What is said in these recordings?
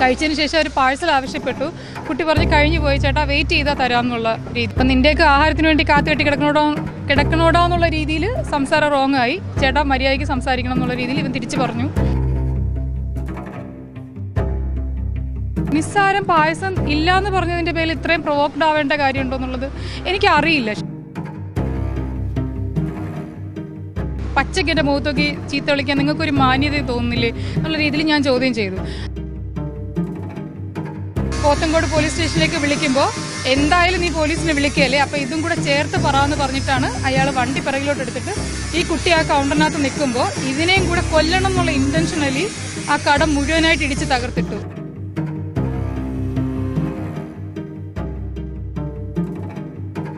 കഴിച്ചതിന് ശേഷം ഒരു പാഴ്സൽ ആവശ്യപ്പെട്ടു. കുട്ടി പറഞ്ഞ് കഴിഞ്ഞു പോയി ചേട്ടാ വെയിറ്റ് ചെയ്താൽ തരാമെന്നുള്ള രീതി. അപ്പം നിന്റെയൊക്കെ ആഹാരത്തിന് വേണ്ടി കാത്തു കെട്ടി കിടക്കണോടോ കിടക്കണോടോ എന്നുള്ള രീതിയിൽ സംസാരം റോങ് ആയി. ചേട്ടാ മര്യാദയ്ക്ക് സംസാരിക്കണം എന്നുള്ള രീതിയിൽ ഇവൻ തിരിച്ചു പറഞ്ഞു. നിസ്സാരം പായസം ഇല്ല എന്ന് പറഞ്ഞതിന്റെ പേരിൽ ഇത്രയും പ്രൊവോക്ഡ് ആവേണ്ട കാര്യമുണ്ടോ എന്നുള്ളത് എനിക്കറിയില്ല പച്ചയ്ക്ക് എന്റെ മുഖത്തൊക്കെ ചീത്ത വിളിക്കാൻ നിങ്ങൾക്കൊരു മാന്യത തോന്നുന്നില്ലേ? എന്നുള്ള രീതിയിൽ ഞാൻ ചോദ്യം ചെയ്തു. പോത്തങ്കോട് പോലീസ് സ്റ്റേഷനിലേക്ക് വിളിക്കുമ്പോൾ എന്തായാലും നീ പോലീസിനെ വിളിക്കുകയല്ലേ? അപ്പോൾ ഇതും കൂടെ ചേർത്ത് പറയാമെന്ന് പറഞ്ഞിട്ടാണ് അയാൾ വണ്ടി പിറകിലോട്ട് എടുത്തിട്ട് ഈ കുട്ടി ആ കൗണ്ടറിനകത്ത് നിൽക്കുമ്പോൾ ഇതിനെയും കൂടെ കൊല്ലണം എന്നുള്ള ഇന്റൻഷനലി ആ കട മുഴുവനായിട്ട് ഇടിച്ച് തകർത്തിട്ടു.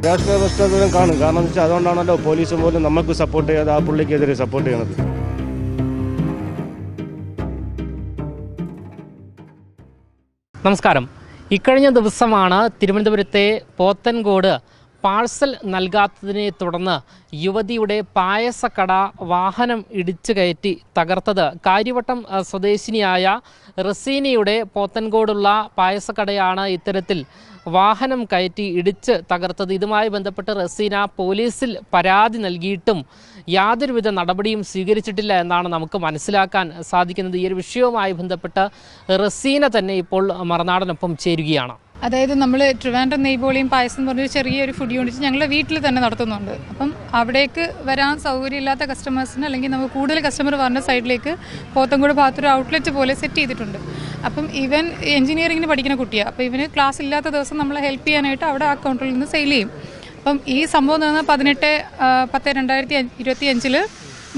രാഷ്ട്രീയ പശ്ചാത്തലം കാണും. കാരണം എന്ന് വെച്ചാൽ അതുകൊണ്ടാണല്ലോ പോലീസും പോലും നമുക്ക് സപ്പോർട്ട് ചെയ്യാതെ ആ പുള്ളിക്കെതിരെ സപ്പോർട്ട് ചെയ്യുന്നത്. നമസ്കാരം. ഇക്കഴിഞ്ഞ ദിവസമാണ് തിരുവനന്തപുരത്തെ പോത്തൻകോട് പാഴ്സൽ നൽകാത്തതിനെ തുടർന്ന് യുവതിയുടെ പായസക്കട വാഹനം ഇടിച്ചു കയറ്റി തകർത്തത്. കാര്യവട്ടം സ്വദേശിനിയായ റസീനയുടെ പോത്തൻകോടുള്ള പായസക്കടയാണ് ഇത്തരത്തിൽ വാഹനം കയറ്റി ഇടിച്ച് തകർത്തത്. ഇതുമായി ബന്ധപ്പെട്ട് റസീന പോലീസിൽ പരാതി നൽകിയിട്ടും യാതൊരുവിധ നടപടിയും സ്വീകരിച്ചിട്ടില്ല എന്നാണ് നമുക്ക് മനസ്സിലാക്കാൻ സാധിക്കുന്നത്. ഈ ഒരു വിഷയവുമായി ബന്ധപ്പെട്ട് റസീന തന്നെ ഇപ്പോൾ മറുനാടനൊപ്പം ചേരുകയാണ്. അതായത് നമ്മൾ ട്രിവാൻഡ്രം നെയ്ബോളിയും പായസം എന്ന് പറഞ്ഞൊരു ചെറിയൊരു ഫുഡ് യൂണിറ്റ് ഞങ്ങളുടെ വീട്ടിൽ തന്നെ നടത്തുന്നുണ്ട്. അപ്പം അവിടേക്ക് വരാൻ സൗകര്യമില്ലാത്ത കസ്റ്റമേഴ്സിന് അല്ലെങ്കിൽ നമുക്ക് കൂടുതൽ കസ്റ്റമർ വരുന്ന സൈഡിലേക്ക് പോത്തങ്കോട് ഭാഗത്തൊരു ഔട്ട്ലെറ്റ് പോലെ സെറ്റ് ചെയ്തിട്ടുണ്ട്. അപ്പം ഇവൻ എഞ്ചിനീയറിംഗിന് പഠിക്കുന്ന കുട്ടിയാണ് അപ്പോൾ ഇവന് ക്ലാസ് ഇല്ലാത്ത ദിവസം നമ്മളെ ഹെൽപ്പ് ചെയ്യാനായിട്ട് അവിടെ ആ കൗണ്ടറിൽ നിന്ന് സെയിൽ ചെയ്യും. അപ്പം ഈ സംഭവം എന്ന് പറഞ്ഞാൽ പതിനെട്ട് പത്ത് രണ്ടായിരത്തി ഇരുപത്തി അഞ്ചിൽ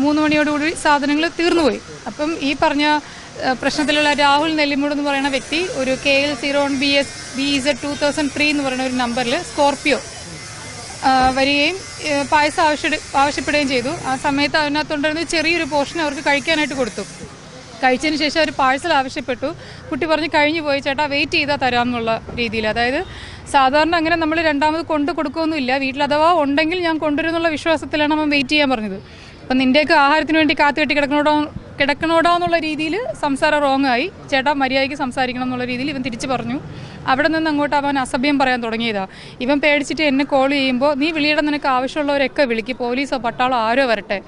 മൂന്ന് മണിയോടുകൂടി സാധനങ്ങൾ തീർന്നുപോയി. അപ്പം ഈ പറഞ്ഞ പ്രശ്നത്തിലുള്ള രാഹുൽ നെല്ലിമൂട് എന്ന് പറയുന്ന വ്യക്തി ഒരു K L zero one B S B Z two thousand three എന്ന് പറയുന്ന ഒരു നമ്പറിൽ സ്കോർപ്പിയോ വരികയും പായസം ആവശ്യ ആവശ്യപ്പെടുകയും ചെയ്തു. ആ സമയത്ത് അതിനകത്തുണ്ടായിരുന്ന ചെറിയൊരു പോർഷൻ അവർക്ക് കഴിക്കാനായിട്ട് കൊടുത്തു. കഴിച്ചതിന് ശേഷം ഒരു പാഴ്സൽ ആവശ്യപ്പെട്ടു. കുട്ടി പറഞ്ഞ് കഴിഞ്ഞു പോയി ചേട്ടാ വെയിറ്റ് ചെയ്താൽ തരാമെന്നുള്ള രീതിയിൽ. അതായത് സാധാരണ അങ്ങനെ നമ്മൾ രണ്ടാമത് കൊണ്ട് കൊടുക്കുകയൊന്നുമില്ല വീട്ടിൽ അഥവാ ഉണ്ടെങ്കിൽ ഞാൻ കൊണ്ടുവരുമെന്നുള്ള വിശ്വാസത്തിലാണ് അവൻ വെയിറ്റ് ചെയ്യാൻ പറഞ്ഞത്. അപ്പം നിന്റെയൊക്കെ ആഹാരത്തിന് വേണ്ടി കാത്തു കെട്ടി കിടക്കണോടോ കിടക്കണോടോ എന്നുള്ള രീതിയിൽ സംസാരം റോങ് ആയി. ചേട്ടാ മര്യാദയ്ക്ക് സംസാരിക്കണം എന്നുള്ള രീതിയിൽ ഇവൻ തിരിച്ചു പറഞ്ഞു. അവിടെ നിന്ന് അങ്ങോട്ട് അവൻ അസഭ്യം പറയാൻ തുടങ്ങിയതാ. ഇവൻ പേടിച്ചിട്ട് എന്നെ കോൾ ചെയ്യുമ്പോൾ നീ വിളിയുടെ നിനക്ക് ആവശ്യമുള്ളവരൊക്കെ വിളിക്ക് പോലീസോ പട്ടാളോ ആരോ വരട്ടെ.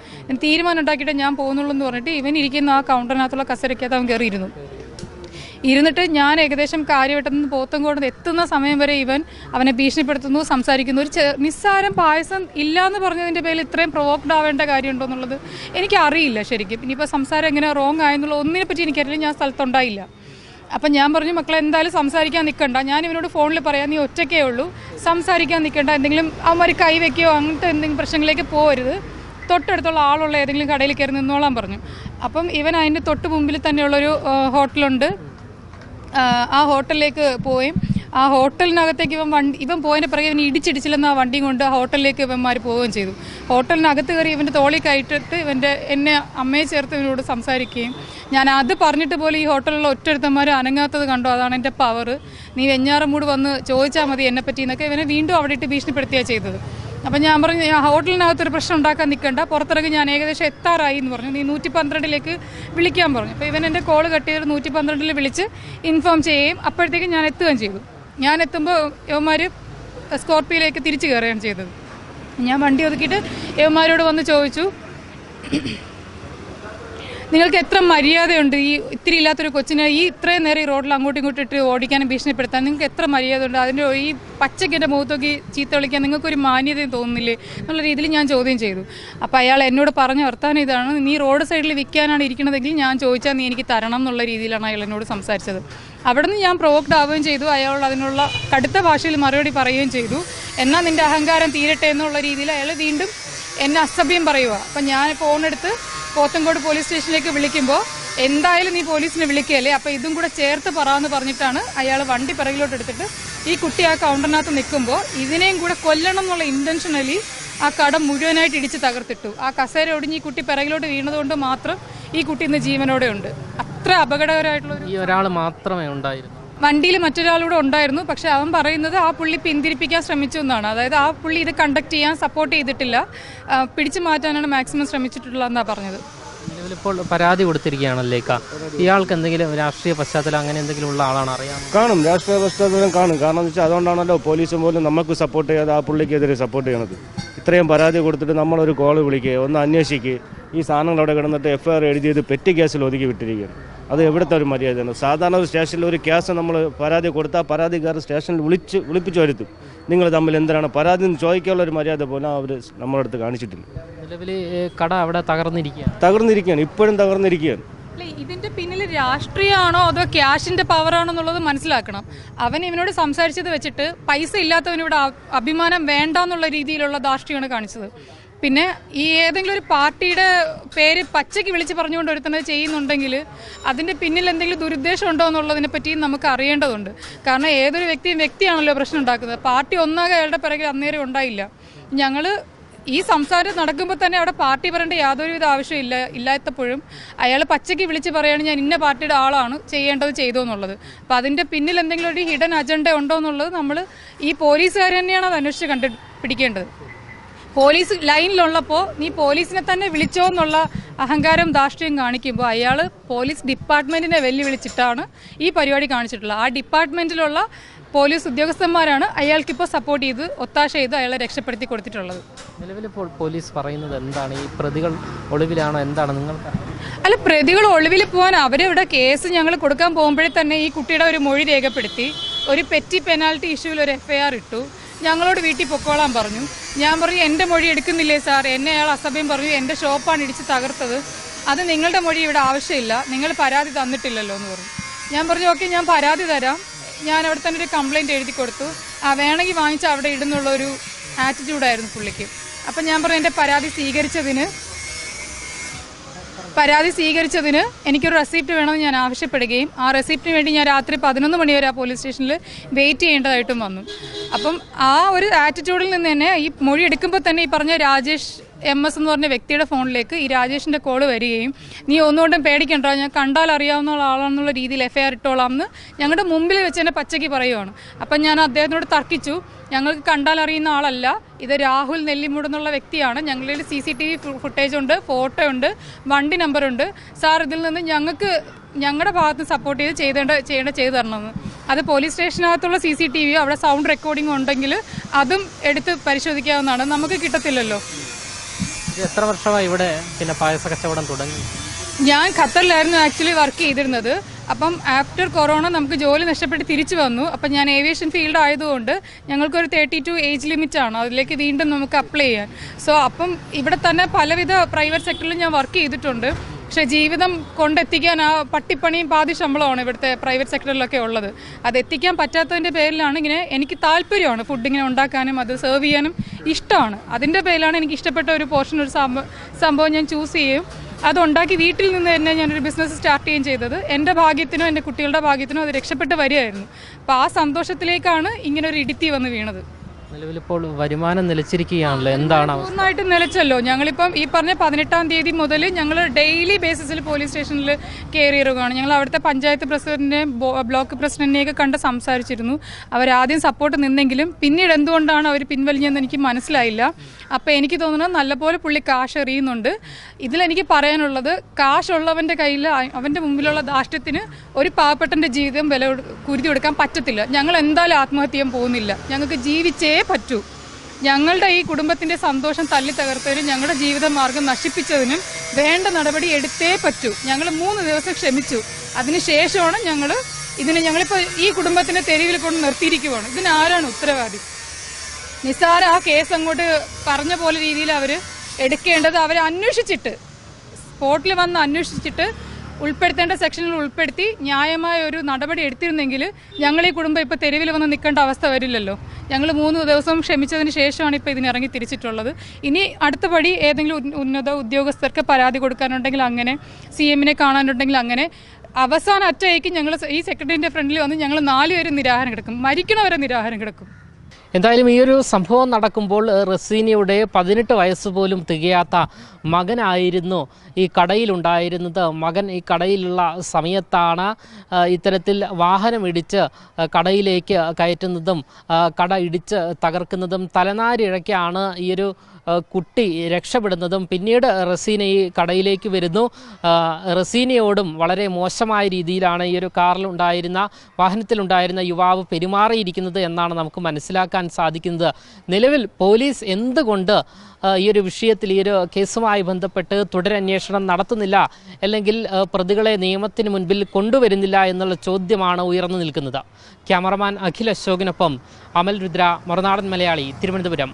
തീരുമാനം ഉണ്ടാക്കിയിട്ട് ഞാൻ പോകുന്നുള്ളൂ എന്ന് പറഞ്ഞിട്ട് ഇവൻ ഇരിക്കുന്ന ആ കൗണ്ടറിനകത്തുള്ള കസരക്കകത്ത് അവൻ കയറിയിരുന്നു ഇരുന്നിട്ട് ഞാൻ ഏകദേശം കാര്യവട്ടം നിന്ന് പോത്തങ്കോട് എത്തുന്ന സമയം വരെ ഇവൻ അവനെ ഭീഷണിപ്പെടുത്തുന്നു സംസാരിക്കുന്നു. ഒരു നിസ്സാരം പായസം ഇല്ല എന്ന് പറഞ്ഞതിന്റെ പേരിൽ ഇത്രയും പ്രൊവോക്ഡ് ആവേണ്ട കാര്യമുണ്ടോ എന്നുള്ളത് എനിക്കറിയില്ല ശരിക്കും. ഇനിയിപ്പോൾ സംസാരം എങ്ങനെ റോങ് ആയെന്നുള്ള ഒന്നിനെ പറ്റി എനിക്കറിയില്ല. ഞാൻ സ്ഥലത്തുണ്ടായില്ല. അപ്പം ഞാൻ പറഞ്ഞു മക്കളെ എന്തായാലും സംസാരിക്കാൻ നിൽക്കണ്ട ഞാൻ ഇവനോട് ഫോണിൽ പറയാം. നീ ഒറ്റയ്ക്കേ ഉള്ളൂ. സംസാരിക്കാൻ നിൽക്കണ്ട എന്തെങ്കിലും അവന്മാർ കൈ വെക്കുകയോ അങ്ങനത്തെ എന്തെങ്കിലും പ്രശ്നങ്ങളിലേക്ക് പോകരുത് തൊട്ടടുത്തുള്ള ആളുള്ള ഏതെങ്കിലും കടയിൽ കയറി നിന്നോളാൻ പറഞ്ഞു. അപ്പം ഇവൻ അതിന്റെ തൊട്ട് മുമ്പിൽ തന്നെയുള്ളൊരു ഹോട്ടലുണ്ട്. ആ, ഹോട്ടലിലേക്ക് പോയി ആ ഹോട്ടലിനകത്തേക്ക് ഇവൻ വണ്ടി ഇവൻ പോയതിന്റെ പിറകെ ഇവൻ ഇടിച്ചിടിച്ചില്ലെന്ന് ആ വണ്ടിയും കൊണ്ട് ഹോട്ടലിലേക്ക് ഇവന്മാർ പോവുകയും ചെയ്തു. ഹോട്ടലിനകത്ത് കയറി ഇവന്റെ തോളി കയറ്റിട്ട് ഇവന്റെ എന്നെ അമ്മയെ ചേർത്ത് ഇവനോട് സംസാരിക്കുകയും ഞാൻ അത് പറഞ്ഞിട്ട് പോലും ഈ ഹോട്ടലിലുള്ള ഒറ്റരുത്തന്മാർ അനങ്ങാത്തത് കണ്ടോ? അതാണ് എന്റെ പവർ നീ വെഞ്ഞാറമൂട് വന്ന് ചോദിച്ചാൽ മതി എന്നെപ്പറ്റി എന്നൊക്കെ ഇവനെ വീണ്ടും അവിടെ ഇട്ട് ഭീഷണിപ്പെടുത്തിയാണ് ചെയ്തത്. അപ്പം ഞാൻ പറഞ്ഞു ഹോട്ടലിനകത്തൊരു പ്രശ്നം ഉണ്ടാക്കാൻ നിൽക്കണ്ട പുറത്തിറങ്ങി ഞാൻ ഏകദേശം എത്താറായി എന്ന് പറഞ്ഞു. നീ നൂറ്റി പന്ത്രണ്ടിലേക്ക് വിളിക്കാൻ പറഞ്ഞു. അപ്പോൾ ഇവൻ എന്റെ കോൾ കട്ട് ചെയ്ത് നൂറ്റി പന്ത്രണ്ടിൽ വിളിച്ച് ഇൻഫോം ചെയ്യുകയും അപ്പോഴത്തേക്കും ഞാൻ എത്തുകയും ചെയ്തു. ഞാൻ എത്തുമ്പോൾ യവന്മാർ സ്കോർപ്പിയോയിലേക്ക് തിരിച്ചു കയറുകയാണ് ചെയ്തത്. ഞാൻ വണ്ടി ഒതുക്കിയിട്ട് യവന്മാരോട് വന്ന് ചോദിച്ചു നിങ്ങൾക്ക് എത്ര മര്യാദയുണ്ട് ഈ ഇത്തിരി ഇല്ലാത്തൊരു കൊച്ചിനെ ഈ ഇത്രയും നേരം ഈ റോഡിൽ അങ്ങോട്ടും ഇങ്ങോട്ടും ഇട്ട് ഓടിക്കാനും ഭീഷണിപ്പെടുത്താൻ നിങ്ങൾക്ക് എത്ര മര്യാദയുണ്ട്? അതിന്റെ ഈ പച്ചയ്ക്ക് എന്റെ മുഖത്തൊക്കെ ചീത്ത വിളിക്കാൻ നിങ്ങൾക്കൊരു മാന്യതയും തോന്നുന്നില്ലേ എന്നുള്ള രീതിയിൽ ഞാൻ ചോദ്യം ചെയ്തു. അപ്പോൾ അയാൾ എന്നോട് പറഞ്ഞ വർത്താനം ഇതാണ്. നീ റോഡ് സൈഡിൽ വിൽക്കാനാണ് ഇരിക്കുന്നതെങ്കിൽ ഞാൻ ചോദിച്ചാൽ നീ എനിക്ക് തരണം എന്നുള്ള രീതിയിലാണ് അയാൾ എന്നോട് സംസാരിച്ചത്. അവിടെ നിന്ന് ഞാൻ പ്രൊവോക്ഡ് ആവുകയും ചെയ്തു. അയാൾ അതിനുള്ള കടുത്ത ഭാഷയിൽ മറുപടി പറയുകയും ചെയ്തു. എന്നാൽ നിന്റെ അഹങ്കാരം തീരട്ടെ എന്നുള്ള രീതിയിൽ അയാൾ വീണ്ടും എന്നെ അസഭ്യം പറയുക അപ്പം ഞാൻ ഫോണെടുത്ത് പോത്തങ്കോട് പോലീസ് സ്റ്റേഷനിലേക്ക് വിളിക്കുമ്പോൾ എന്തായാലും നീ പോലീസിനെ വിളിക്കുകയല്ലേ? അപ്പോൾ ഇതും കൂടെ ചേർത്ത് പറയാമെന്ന് പറഞ്ഞിട്ടാണ് അയാൾ വണ്ടി പിറകിലോട്ട് എടുത്തിട്ട് ഈ കുട്ടി ആ കൗണ്ടറിനകത്ത് നിൽക്കുമ്പോൾ ഇതിനെയും കൂടെ കൊല്ലണം എന്നുള്ള ഇന്റൻഷനലി ആ കട മുഴുവനായിട്ട് ഇടിച്ച് തകർത്തിട്ടു. ആ കസേര ഒടിഞ്ഞ് ഈ കുട്ടി പിറകിലോട്ട് വീണതുകൊണ്ട് മാത്രം ഈ കുട്ടി ഇന്ന് ജീവനോടെ ഉണ്ട് അത്ര അപകടകരമായിട്ടുള്ള ഈ ഒരാൾ മാത്രമേ ഉണ്ടായിരുന്നു വണ്ടിയിൽ മറ്റൊരാളൂടെ ഉണ്ടായിരുന്നു. പക്ഷെ അവൻ പറയുന്നത് ആ പുള്ളി പിന്തിരിപ്പിക്കാൻ ശ്രമിച്ചു എന്നാണ്. അതായത് ആ പുള്ളി ഇത് കണ്ടക്ട് ചെയ്യാൻ സപ്പോർട്ട് ചെയ്തിട്ടില്ല. പിടിച്ചു മാറ്റാനാണ് മാക്സിമം ശ്രമിച്ചിട്ടുള്ളതെന്നാണ് പറഞ്ഞത്. ഇപ്പോൾ നിലവിലിപ്പോൾ പരാതി കൊടുത്തിരിക്കുകയാണല്ലേ ഇയാൾക്ക് എന്തെങ്കിലും രാഷ്ട്രീയ പശ്ചാത്തലം അങ്ങനെ എന്തെങ്കിലും ഉള്ള ആളാണ് അറിയാം. കാണും. രാഷ്ട്രീയ പശ്ചാത്തലം കാണും. കാരണം എന്ന് വെച്ചാൽ അതുകൊണ്ടാണല്ലോ പോലീസും പോലും നമുക്ക് സപ്പോർട്ട് ചെയ്യാതെ ആ പുള്ളിക്കെതിരെ സപ്പോർട്ട് ചെയ്യണത് ഇത്രയും പരാതി കൊടുത്തിട്ട് നമ്മളൊരു കോൾ വിളിക്കുക ഒന്ന് അന്വേഷിക്കുക ഈ സാധനങ്ങൾ അവിടെ കിടന്നിട്ട് എഫ് ഐ ആർ എഴുതിയത് പെറ്റി കേസിൽ ഒതുക്കി വിട്ടിരിക്കുകയാണ്. അത് എവിടുത്തെ ഒരു മര്യാദയാണ്? സാധാരണ ഒരു സ്റ്റേഷനിൽ ഒരു കേസ് നമ്മൾ പരാതി കൊടുത്താൽ പരാതിക്കാർ സ്റ്റേഷനിൽ വിളിച്ച് വിളിപ്പിച്ച് വരുത്തും. നിങ്ങൾ തമ്മിൽ എന്തിനാണ്? പരാതി എന്ന് ചോദിക്കാനുള്ള ഒരു മര്യാദ പോലും അവർ നമ്മുടെ അടുത്ത് കാണിച്ചിട്ടില്ല. നിലവിൽ കട അവിടെ തകർന്നിരിക്കുകയാണ്. തകർന്നിരിക്കുകയാണ്. ഇപ്പോഴും തകർന്നിരിക്കുകയാണ്. ഇതിന്റെ പിന്നിൽ രാഷ്ട്രീയമാണോ അതോ ക്യാഷിന്റെ പവറാണോ എന്നുള്ളത് മനസ്സിലാക്കണം. അവൻ ഇവനോട് സംസാരിച്ചത് വെച്ചിട്ട് പൈസ ഇല്ലാത്തവനിവിടെ അഭിമാനം വേണ്ട എന്നുള്ള രീതിയിലുള്ള ധാർഷ്ട്യമാണ് കാണിച്ചത്. പിന്നെ ഈ ഏതെങ്കിലും ഒരു പാർട്ടിയുടെ പേര് പച്ചയ്ക്ക് വിളിച്ച് പറഞ്ഞുകൊണ്ട് ഒരുത്തന്നത് ചെയ്യുന്നുണ്ടെങ്കിൽ അതിന്റെ പിന്നിൽ എന്തെങ്കിലും ദുരുദ്ദേശം ഉണ്ടോ എന്നുള്ളതിനെ പറ്റിയും നമുക്ക് അറിയേണ്ടതുണ്ട്. കാരണം ഏതൊരു വ്യക്തിയും വ്യക്തിയാണല്ലോ പ്രശ്നം ഉണ്ടാക്കുന്നത്. പാർട്ടി ഒന്നാകെ അയാളുടെ പിറകിൽ അന്നേരം ഉണ്ടായില്ല. ഞങ്ങൾ ഈ സംസാരം നടക്കുമ്പോൾ തന്നെ അവിടെ പാർട്ടി പറയേണ്ട യാതൊരുവിധ ആവശ്യമില്ല ഇല്ലാത്തപ്പോഴും അയാൾ പച്ചയ്ക്ക് വിളിച്ച് പറയുകയാണ് ഞാൻ ഇന്ന പാർട്ടിയുടെ ആളാണ് ചെയ്യേണ്ടത് ചെയ്തു എന്നുള്ളത്. അപ്പോൾ അതിന്റെ പിന്നിൽ എന്തെങ്കിലും ഒരു ഹിഡൻ അജണ്ട ഉണ്ടോ എന്നുള്ളത് നമ്മൾ ഈ പോലീസുകാർ തന്നെയാണ് അത് അന്വേഷിച്ച് കണ്ടുപിടിക്കേണ്ടത്. പോലീസ് ലൈനിലുള്ളപ്പോൾ നീ പോലീസിനെ തന്നെ വിളിച്ചോ എന്നുള്ള അഹങ്കാരം ധാർഷ്ട്യം കാണിക്കുമ്പോൾ അയാൾ പോലീസ് ഡിപ്പാർട്ട്മെന്റിനെ വെല്ലുവിളിച്ചിട്ടാണ് ഈ പരിപാടി കാണിച്ചിട്ടുള്ളത്. ആ ഡിപ്പാർട്ട്മെന്റിലുള്ള പോലീസ് ഉദ്യോഗസ്ഥന്മാരാണ് അയാൾക്കിപ്പോൾ സപ്പോർട്ട് ചെയ്ത് ഒത്താശ ചെയ്ത് അയാളെ രക്ഷപ്പെടുത്തി കൊടുത്തിട്ടുള്ളത്. നിലവിലിപ്പോൾ പോലീസ് പറയുന്നത് എന്താണ്? ഈ പ്രതികൾ ഒളിവിലാണോ? എന്താണ് നിങ്ങൾക്ക് അല്ല പ്രതികൾ ഒളിവിൽ പോകാൻ അവരിവിടെ കേസ് ഞങ്ങൾ കൊടുക്കാൻ പോകുമ്പോഴേ തന്നെ ഈ കുട്ടിയുടെ ഒരു മൊഴി രേഖപ്പെടുത്തി ഒരു പെറ്റി പെനാൽറ്റി ഇഷ്യൂവിൽ ഒരു എഫ്ഐആർ ഇട്ടു. ഞങ്ങളോട് വീട്ടിൽ പൊക്കോളാൻ പറഞ്ഞു. ഞാൻ പറയും എന്റെ മൊഴി എടുക്കുന്നില്ലേ സാർ? എന്നെ അയാൾ അസഭ്യം പറഞ്ഞു എന്റെ ഷോപ്പാണ് ഇടിച്ച് തകർത്തത്. അത് നിങ്ങളുടെ മൊഴി ഇവിടെ ആവശ്യമില്ല. നിങ്ങൾ പരാതി തന്നിട്ടില്ലല്ലോ എന്ന് പറഞ്ഞു. ഞാൻ പറഞ്ഞു ഓക്കെ ഞാൻ പരാതി തരാം. ഞാൻ അവിടെ തന്നെ ഒരു കംപ്ലൈന്റ് എഴുതി കൊടുത്തു. ആ വേണമെങ്കിൽ വാങ്ങിച്ച് അവിടെ ഇടുന്നുള്ള ഒരു ആറ്റിറ്റ്യൂഡായിരുന്നു പുള്ളിക്ക്. അപ്പം ഞാൻ പറഞ്ഞു എന്റെ പരാതി സ്വീകരിച്ചതിന് പരാതി സ്വീകരിച്ചതിന് എനിക്കൊരു റെസിപ്റ്റ് വേണമെന്ന് ഞാൻ ആവശ്യപ്പെടുകയും ആ റെസിപ്റ്റിന് വേണ്ടി ഞാൻ രാത്രി പതിനൊന്ന് മണിവരെ ആ പോലീസ് സ്റ്റേഷനിൽ വെയിറ്റ് ചെയ്യേണ്ടതായിട്ടും വന്നു. അപ്പം ആ ഒരു ആറ്റിറ്റ്യൂഡിൽ നിന്ന് തന്നെ ഈ മൊഴി എടുക്കുമ്പോൾ തന്നെ ഈ പറഞ്ഞ രാജേഷ് എം എസ് എന്ന് പറഞ്ഞ വ്യക്തിയുടെ ഫോണിലേക്ക് ഈ രാജേഷിന്റെ കോൾ വരികയും നീ ഒന്നുകൊണ്ടും പേടിക്കണ്ട ഞാൻ കണ്ടാൽ അറിയാവുന്ന ആളാണെന്നുള്ള രീതിയിൽ എഫ് ഐ ആർ ഇട്ടോളാം എന്ന് ഞങ്ങളുടെ മുമ്പിൽ വെച്ച് തന്നെ പച്ചയ്ക്ക് പറയുവാണ്. അപ്പം ഞാൻ അദ്ദേഹത്തിനോട് തർക്കിച്ചു ഞങ്ങൾക്ക് കണ്ടാൽ അറിയുന്ന ആളല്ല ഇത് രാഹുൽ നെല്ലിമൂട് എന്നുള്ള വ്യക്തിയാണ് ഞങ്ങളുടെ C C T V footage ഉണ്ട് ഫോട്ടോ ഉണ്ട് വണ്ടി നമ്പറുണ്ട് സാർ ഇതിൽ നിന്ന് ഞങ്ങൾക്ക് ഞങ്ങളുടെ ഭാഗത്ത് സപ്പോർട്ട് ചെയ്ത് ചെയ്തേണ്ട ചെയ്യേണ്ട ചെയ്തു തരണമെന്ന്. അത് പോലീസ് സ്റ്റേഷനകത്തുള്ള സി സി ടി വി അവിടെ സൗണ്ട് റെക്കോർഡിംഗ് ഉണ്ടെങ്കിൽ അതും എടുത്ത് പരിശോധിക്കാവുന്നതാണ്. നമുക്ക് കിട്ടത്തില്ലല്ലോ. എത്ര വർഷമായി ഇവിടെ പിന്നെ പായസ കച്ചവടം തുടങ്ങി? ഞാൻ ഖത്തറിലായിരുന്നു ആക്ച്വലി വർക്ക് ചെയ്തിരുന്നത്. അപ്പം ആഫ്റ്റർ കൊറോണ നമുക്ക് ജോലി നഷ്ടപ്പെട്ട് തിരിച്ചു വന്നു. അപ്പം ഞാൻ ഏവിയേഷൻ ഫീൽഡ് ആയതുകൊണ്ട് ഞങ്ങൾക്കൊരു തേർട്ടി ടു ഏജ് ലിമിറ്റ് ആണ്. അതിലേക്ക് വീണ്ടും നമുക്ക് അപ്ലൈ ചെയ്യാൻ. സോ അപ്പം ഇവിടെ തന്നെ പലവിധ പ്രൈവറ്റ് സെക്ടറിലും ഞാൻ വർക്ക് ചെയ്തിട്ടുണ്ട്. പക്ഷേ ജീവിതം കൊണ്ടെത്തിക്കാൻ ആ പട്ടിപ്പണിയും പാതി ശമ്പളമാണ് ഇവിടുത്തെ പ്രൈവറ്റ് സെക്ടറിലൊക്കെ ഉള്ളത്. അത് എത്തിക്കാൻ പറ്റാത്തതിന്റെ പേരിലാണ് ഇങ്ങനെ എനിക്ക് താല്പര്യമാണ് ഫുഡ് ഇങ്ങനെ ഉണ്ടാക്കാനും അത് സെർവ് ചെയ്യാനും ഇഷ്ടമാണ്. അതിന്റെ പേരിലാണ് എനിക്ക് ഇഷ്ടപ്പെട്ട ഒരു പോർഷൻ ഒരു സംഭവം ഞാൻ ചൂസ് ചെയ്യും അതുണ്ടാക്കി വീട്ടിൽ നിന്ന് തന്നെ ഞാനൊരു ബിസിനസ് സ്റ്റാർട്ട് ചെയ്യുകയും ചെയ്തത്. എന്റെ ഭാഗ്യത്തിനോ എന്റെ കുട്ടികളുടെ ഭാഗ്യത്തിനോ അത് രക്ഷപ്പെട്ട് വരികയായിരുന്നു. അപ്പോൾ ആ സന്തോഷത്തിലേക്കാണ് ഇങ്ങനെ ഒരു ഇടുത്തി വന്ന് വീണത്. നിലവിലിപ്പോൾ വരുമാനം നിലച്ചിരിക്കുകയാണല്ലോ. എന്താണ് പൂർണമായിട്ട് നിലച്ചല്ലോ. ഞങ്ങളിപ്പം ഈ പറഞ്ഞ പതിനെട്ടാം തീയതി മുതൽ ഞങ്ങൾ ഡെയിലി ബേസിസിൽ പോലീസ് സ്റ്റേഷനിൽ കയറി ഇറങ്ങുകയാണ് ഞങ്ങൾ അവിടുത്തെ പഞ്ചായത്ത് പ്രസിഡന്റിനെ ബ്ലോക്ക് പ്രസിഡന്റിനെയൊക്കെ കണ്ട് സംസാരിച്ചിരുന്നു. അവരാദ്യം സപ്പോർട്ട് നിന്നെങ്കിലും പിന്നീട് എന്തുകൊണ്ടാണ് അവർ പിൻവലിഞ്ഞതെന്ന് എനിക്ക് മനസ്സിലായില്ല. അപ്പോൾ എനിക്ക് തോന്നുന്നത് നല്ലപോലെ പുള്ളി കാശ് എറിയുന്നുണ്ട്. ഇതിലെനിക്ക് പറയാനുള്ളത് കാശുള്ളവന്റെ കയ്യിൽ അവന്റെ മുമ്പിലുള്ള ദാഷ്ട്യത്തിന് ഒരു പാവപ്പെട്ടന്റെ ജീവിതം വില കുരുതി കൊടുക്കാൻ പറ്റത്തില്ല. ഞങ്ങൾ എന്തായാലും ആത്മഹത്യ ചെയ്യാൻ പോകുന്നില്ല. ഞങ്ങൾക്ക് ജീവിച്ചേ പറ്റൂ. ഞങ്ങളുടെ ഈ കുടുംബത്തിന്റെ സന്തോഷം തല്ലി തകർത്തതിനും ഞങ്ങളുടെ ജീവിതമാർഗം നശിപ്പിച്ചതിനും വേണ്ട നടപടി എടുത്തേ പറ്റൂ. ഞങ്ങൾ മൂന്ന് ദിവസം ക്ഷമിച്ചു. അതിനുശേഷമാണ് ഞങ്ങൾ ഇതിന് ഞങ്ങളിപ്പോൾ ഈ കുടുംബത്തിന്റെ തെരുവിൽ കൊണ്ട് നിർത്തിയിരിക്കുവാണ്. ഇതിന് ആരാണ് ഉത്തരവാദി? നിസാര ആ കേസ് അങ്ങോട്ട് പറഞ്ഞ പോലെ രീതിയിൽ അവർ എടുക്കേണ്ടത് അവർ അന്വേഷിച്ചിട്ട് സ്പോട്ടിൽ വന്ന് അന്വേഷിച്ചിട്ട് ഉൾപ്പെടുത്തേണ്ട സെക്ഷനിൽ ഉൾപ്പെടുത്തി ന്യായമായ ഒരു നടപടി എടുത്തിരുന്നെങ്കിൽ ഞങ്ങൾ ഈ കുടുംബം ഇപ്പോൾ തെരുവിൽ വന്ന് നിൽക്കേണ്ട അവസ്ഥ വരില്ലല്ലോ. ഞങ്ങൾ മൂന്ന് ദിവസം ക്ഷമിച്ചതിന് ശേഷമാണ് ഇപ്പോൾ ഇതിന് ഇറങ്ങി തിരിച്ചിട്ടുള്ളത്. ഇനി അടുത്ത പടി ഏതെങ്കിലും ഉന്നത ഉദ്യോഗസ്ഥർക്ക് പരാതി കൊടുക്കാനുണ്ടെങ്കിൽ അങ്ങനെ സി എമ്മിനെ കാണാനുണ്ടെങ്കിൽ അങ്ങനെ അവസാന അറ്റയ്ക്ക് ഞങ്ങൾ ഈ സെക്രട്ടറിന്റെ ഫ്രണ്ടിൽ വന്ന് ഞങ്ങൾ നാലുപേരും നിരാഹാരം കിടക്കും. മരിക്കണവരെ നിരാഹാരം കിടക്കും. എന്തായാലും ഈ ഒരു സംഭവം നടക്കുമ്പോൾ റസീനയുടെ പതിനെട്ട് വയസ്സ് പോലും തികയാത്ത മകനായിരുന്നു ഈ കടയിലുണ്ടായിരുന്നത് മകൻ ഈ കടയിലുള്ള സമയത്താണ് ഇത്തരത്തിൽ വാഹനം ഇടിച്ച് കടയിലേക്ക് കയറ്റുന്നതും കട ഇടിച്ച് തകർക്കുന്നതും തലനാരിഴയ്ക്കാണ് ഈ ഒരു കുട്ടി രക്ഷപ്പെടുന്നതും പിന്നീട് റസീന ഈ കടയിലേക്ക് വരുന്നു. റസീനയോടും വളരെ മോശമായ രീതിയിലാണ് ഈ ഒരു കാറിലുണ്ടായിരുന്ന വാഹനത്തിലുണ്ടായിരുന്ന യുവാവ് പെരുമാറിയിരിക്കുന്നത് എന്നാണ് നമുക്ക് മനസ്സിലാക്കാൻ സാധിക്കുന്നത്. നിലവിൽ പോലീസ് എന്തുകൊണ്ട് ഈ ഒരു വിഷയത്തിൽ ഈ ഒരു കേസുമായി ബന്ധപ്പെട്ട് തുടരന്വേഷണം നടത്തുന്നില്ല അല്ലെങ്കിൽ പ്രതികളെ നിയമത്തിന് മുൻപിൽ കൊണ്ടുവരുന്നില്ല എന്നുള്ള ചോദ്യമാണ് ഉയർന്നു നിൽക്കുന്നത്. ക്യാമറമാൻ അഖിൽ അശോകിനൊപ്പം അമൽ രുദ്ര മറുനാടൻ മലയാളി തിരുവനന്തപുരം.